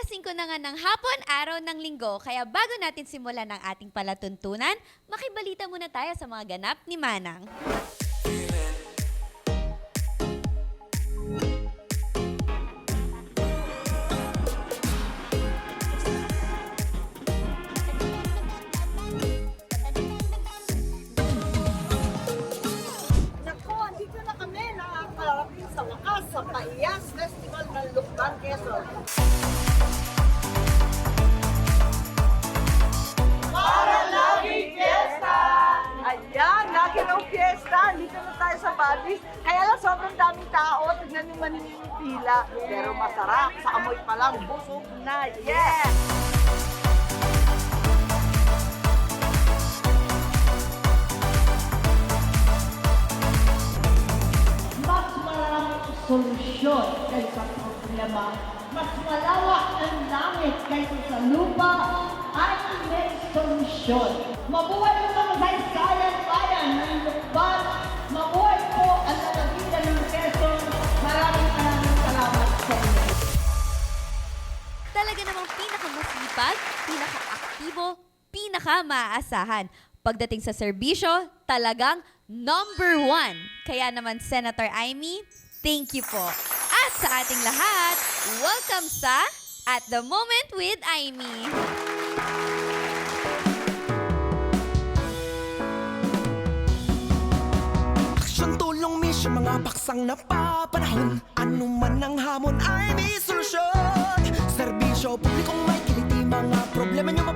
alas 5 na nga ng hapon, araw ng linggo. Kaya bago natin simulan ang ating palatuntunan, makibalita muna tayo sa mga ganap ni Manang. Sa Badis. Kaya lang sobrang daming tao. Tignan nyo man yung pila. Pero masarap. Sa amoy pa lang, busog na. Yes! mas maraming solusyon kaysa problema. Mas malawak ang langit kaysa sa lupa ay may solusyon. Mabuhay po sa masaysayan bayan ng Lukban. Mabuhay pinaka-maaasahan. Pagdating sa serbisyo, talagang number one. Kaya naman, Senator Amy, thank you po. At sa ating lahat, welcome sa At the Moment with Amy. Aksyon, tulong, misyon, mga paksang napapanahon Ano man ang hamon ay may solusyon Serbisyo, publikong may kiliti Mga problema nyo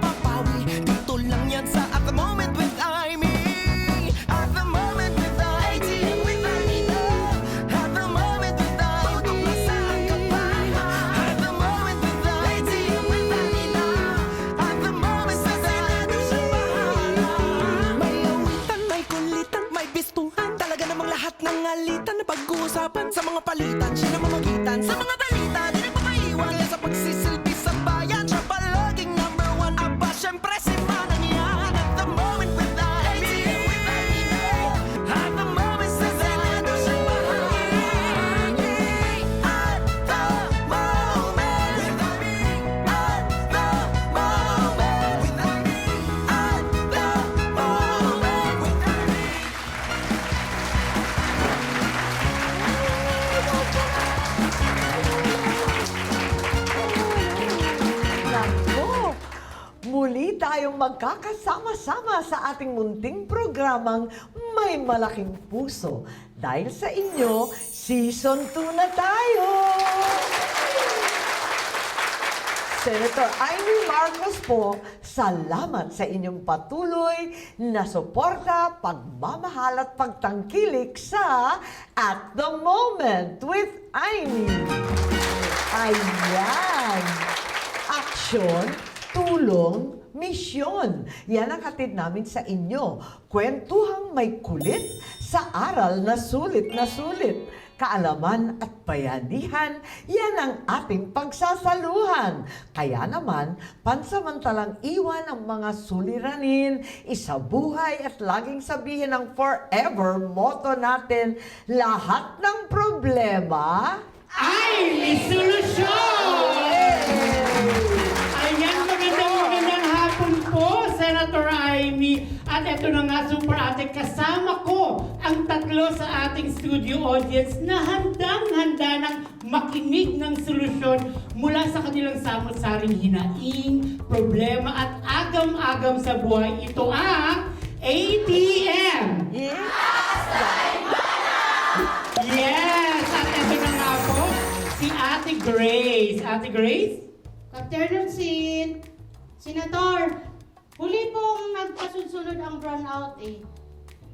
palitan, siya na mamagitan. Sa mga tayong magkakasama-sama sa ating munting programang May Malaking Puso. Dahil sa inyo, Season 2 na tayo! Senator Amy Marcos po, salamat sa inyong patuloy na suporta, pagmamahal at pagtangkilik sa At the Moment with Amy. Ayan! Aksyon, tulong, misyon. Yan ang hatid namin sa inyo. Kwentuhang may kulit sa aral na sulit na sulit. Kaalaman at bayanihan, yan ang ating pagsasaluhan. Kaya naman, pansamantalang iwan ang mga suliranin, isabuhay at laging sabihin ang forever motto natin, lahat ng problema, ay may solusyon! At ito na nga, super ate, kasama ko ang tatlo sa ating studio audience na handang-handa ng makinig ng solusyon mula sa kanilang samot-saring hinaing, problema at agam-agam sa buhay. Ito ang ATM! Yes! At ito na nga po, si Ate Grace. Ate Grace? Captain Seat, Senator, huli pong nagpasunod ang brownout eh.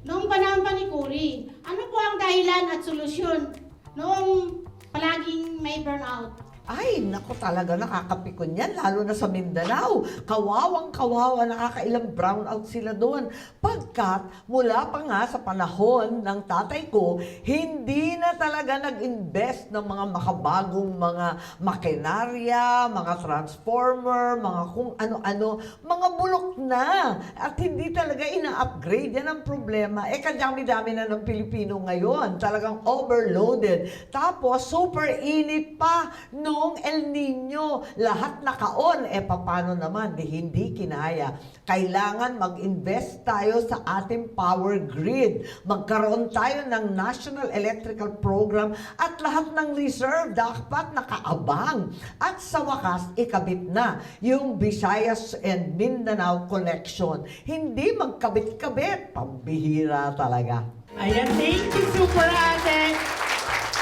Noong panahon pa ni Cory, ano po ang dahilan at solusyon noong palaging may burnout? Ay, naku talaga, nakakapikon yan, lalo na sa Mindanao. Kawawang kawawa, nakakailang brownout sila doon. Pagkat mula pa nga sa panahon ng tatay ko, hindi na talaga nag-invest ng mga makabagong mga makinarya, mga transformer, mga kung ano-ano, mga bulok na. At hindi talaga ina-upgrade. Yan ang problema. Eh, kadami-dami na ng Pilipino ngayon. Talagang overloaded. Tapos, super init pa. No yung El Nino, lahat nakaon. Eh, paano naman? Di hindi kinaya. Kailangan mag-invest tayo sa ating power grid. Magkaroon tayo ng National Electrical Program at lahat ng reserve dapat nakaabang. At sa wakas, ikabit na yung Visayas and Mindanao connection. Hindi magkabit-kabit. Pambihira talaga. Ayan, thank you, Super Ate.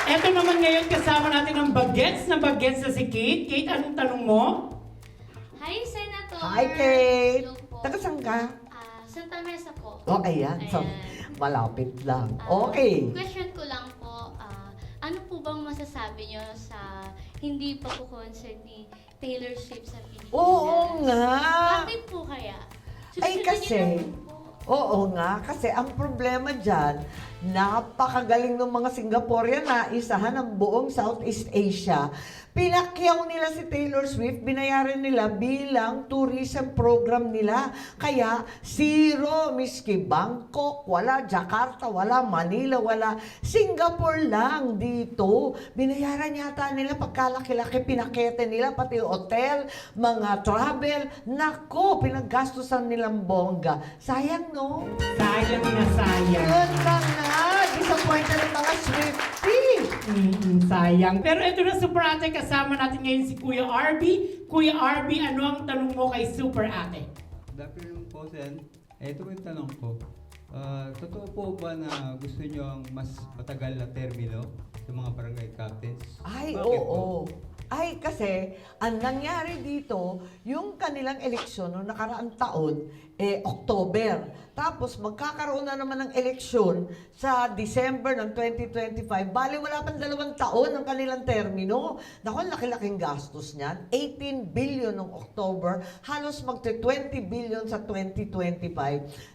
Ito naman ngayon kasama natin ang bagets na bagets na si Kate. Kate, anong tanong mo? Hi, Senator! Hi, Kate! Hello po. Taga saan ka? Ah, Santa Mesa po. Oh, ayan. So, Ayan. malapit lang. Ah, Okay. Question ko lang po, ah, ano po bang masasabi nyo sa hindi pa po concert ni Taylor Swift sa Pilipinas? Oo nga. Bakit po kaya? Ay, Susunod kasi- niyo po. Oo nga, kasi ang problema dyan, napakagaling ng mga Singaporean na isahan ng buong Southeast Asia. Pinakyaw nila si Taylor Swift, binayaran nila bilang tourism program nila. Kaya zero, miski Bangkok, wala Jakarta, wala Manila, wala Singapore lang dito. Binayaran yata nila pagkalaki-laki, pinakete nila, pati hotel, mga travel. Nako, pinaggastusan nilang bongga. Sayang, no? Sayang na sayang. Yun lang na. Disappointed ang mga Swifties. Mm, sayang. Pero ito na, Super Ate, kasama natin ngayon si Kuya Arby. Kuya Arby, ano ang tanong mo kay Super Ate? Good afternoon po, Sen. Eh, ito po yung tanong ko. Ah, totoo po ba na gusto nyo ang mas matagal na termino sa mga barangay captains? Ay, oo. po? Ay, kasi ang nangyari dito, yung kanilang eleksyon noong nakaraang taon, eh, October. Tapos magkakaroon na naman ng eleksyon sa December ng 2025. Bali, wala pang dalawang taon ang kanilang termino. Naku, laki-laking gastos niyan. 18 billion noong October, halos magte 20 billion sa 2025.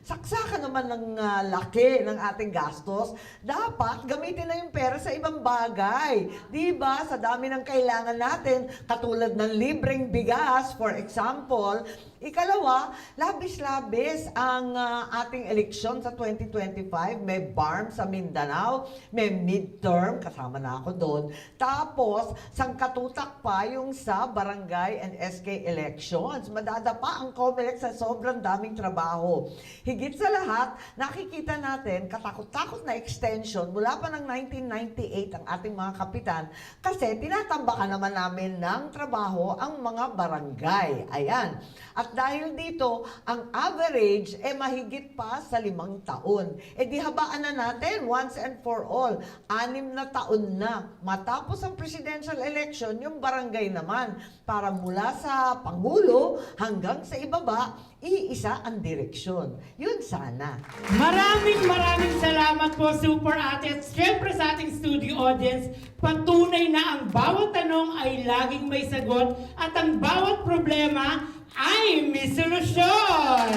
Saksakan naman ng ah, laki ng ating gastos. Dapat gamitin na yung pera sa ibang bagay. Di ba? Sa dami ng kailangan natin, katulad ng libreng bigas, for example. Ikalawa, labis-labis ang ah, ating eleksyon sa 2025. May BARM sa Mindanao, may midterm, kasama na ako doon. Tapos, sangkatutak pa yung sa barangay and SK elections. Madadapa ang COMELEC sa sobrang daming trabaho. Higit sa lahat, nakikita natin katakot-takot na extension mula pa ng 1998 ang ating mga kapitan kasi tinatambakan naman namin ng trabaho ang mga barangay. Ayan. At dahil dito, ang average eh mahigit pa sa limang taon. E di habaan na natin once and for all. Anim na taon na. Matapos ang presidential election, yung barangay naman, para mula sa Pangulo hanggang sa ibaba, iisa ang direksyon. Yun sana. Maraming maraming salamat po, Super Ate. At syempre sa ating studio audience, patunay na ang bawat tanong ay laging may sagot at ang bawat problema ay may solusyon.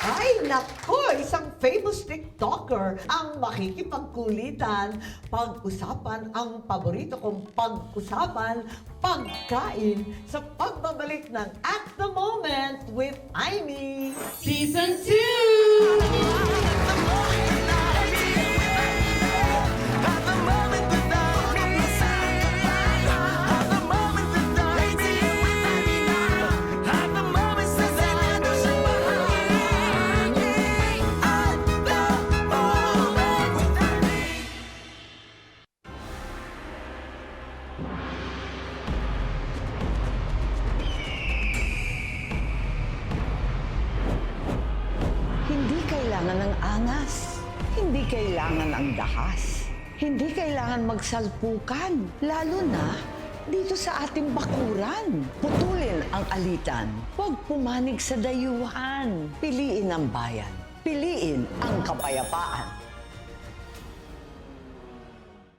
Ay, nako! Isang famous TikToker ang makikipagkulitan. Pag-usapan ang paborito kong pag-usapan, pagkain, sa pagbabalik ng At The Moment with Aimee. Season 2! Kailangan ang dahas. Hindi kailangan magsalpukan. Lalo na dito sa ating bakuran. Putulin ang alitan. Huwag pumanig sa dayuhan. Piliin ang bayan. Piliin ang kapayapaan.